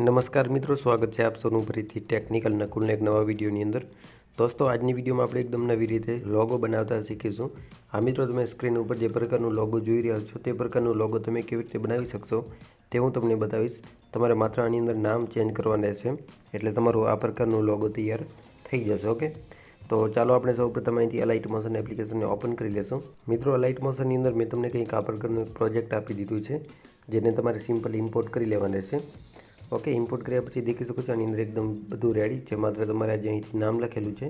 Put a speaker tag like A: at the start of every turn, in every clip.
A: નમસ્કાર મિત્રો, સ્વાગત છે આપ સૌનું ફરીથી ટેકનિકલ નકુલના એક નવા વિડીયોની અંદર. દોસ્તો, આજની વિડીયોમાં આપણે એકદમ નવી રીતે લોગો બનાવતા શીખીશું. આ મિત્રો, તમે સ્ક્રીન ઉપર જે પ્રકારનું લોગો જોઈ રહ્યા છો, તે પ્રકારનું લોગો તમે કેવી રીતે બનાવી શકશો, તે હું તમને બતાવીશ. તમારે માત્ર આની અંદર નામ ચેન્જ કરવાના છે, એટલે તમારું આ પ્રકારનું લોગો તૈયાર થઈ જશે, ઓકે? તો ચાલો આપણે સૌ પ્રથમ અહીંથી અલાઇટ મોશન એપ્લિકેશનને ઓપન કરી લેશું. મિત્રો અલાઇટ મોશનની અંદર મેં તમને કંઈક આ પ્રકારનું એક પ્રોજેક્ટ આપી દીધું છે, જેને તમારે સિમ્પલ ઇમ્પોર્ટ કરી લેવાના છે. ઓકે ઇમ્પોર્ટ કર્યા પછી દેખી શકો છો આની અંદર એકદમ બધું રેડી છે. માત્ર તમારે આજે અહીંથી નામ લખેલું છે.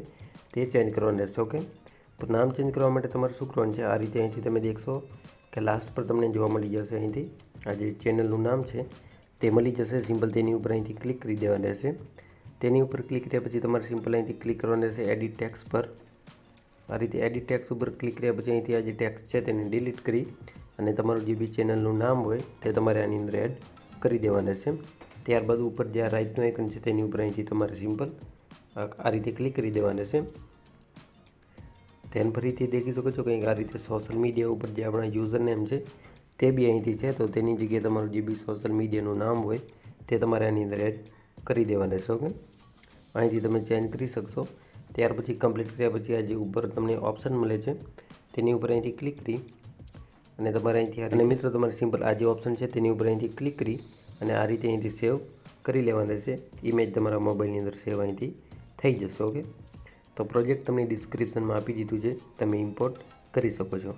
A: તે ચેન્જ કરવાનું રહેશે ઓકે તો નામ ચેન્જ કરવા માટે તમારે શું કરવાનું છે? આ રીતે અહીંથી તમે દેખશો કે લાસ્ટ પર તમને જોવા મળી જશે અહીંથી. આ જે ચેનલનું નામ છે તે મળી જશે. સિમ્પલ તેની ઉપર અહીંથી ક્લિક કરી દેવાનું રહેશે. તેની ઉપર ક્લિક કર્યા પછી તમારે સિમ્પલ અહીંથી ક્લિક કરવાનું રહેશે. એડિટ ટેક્સ પર. આ રીતે એડિટ ટેક્સ ઉપર ક્લિક કર્યા પછી અહીંથી આ જે ટેક્સ છે તેને ડિલીટ કરી અને તમારું જે બી ચેનલનું નામ હોય તે તમારે આની અંદર એડ કરી દેવાના છે ત્યારબાદ ઉપર જે આ રાઇટનું આઇકન છે તેની ઉપર અહીંથી તમારે સિમ્પલ આ રીતે ક્લિક કરી દેવાના છે. તેન ફરીથી દેખી શકો છો કંઈક આ રીતે સોશિયલ મીડિયા ઉપર જે આપણા યુઝર નેમ છે, તે બી અહીંથી છે. તો તેની જગ્યાએ તમારું જે બી સોશિયલ મીડિયાનું નામ હોય, તે તમારે આની અંદર એડ કરી દેવાના છે ઓકે અહીંથી તમે ચેન્જ કરી શકશો. ત્યાર પછી કમ્પ્લીટ કર્યા પછી આ જે ઉપર તમને ઓપ્શન મળે છે, તેની ઉપર અહીંથી ક્લિક કરી અને તમારે અહીંથી અને મિત્રો, તમારે સિમ્પલ આ જે ઓપ્શન છે તેની ઉપર અહીંથી ક્લિક કરી અને આ રીતે અહીંથી સેવ કરી લેવાનું રહેશે. ઇમેજ તમારા મોબાઈલની અંદર સેવ અહીંથી થઈ જશે ઓકે તો પ્રોજેક્ટ તમને ડિસ્ક્રિપ્શનમાં આપી દીધું છે, તમે ઇમ્પોર્ટ કરી શકો છો.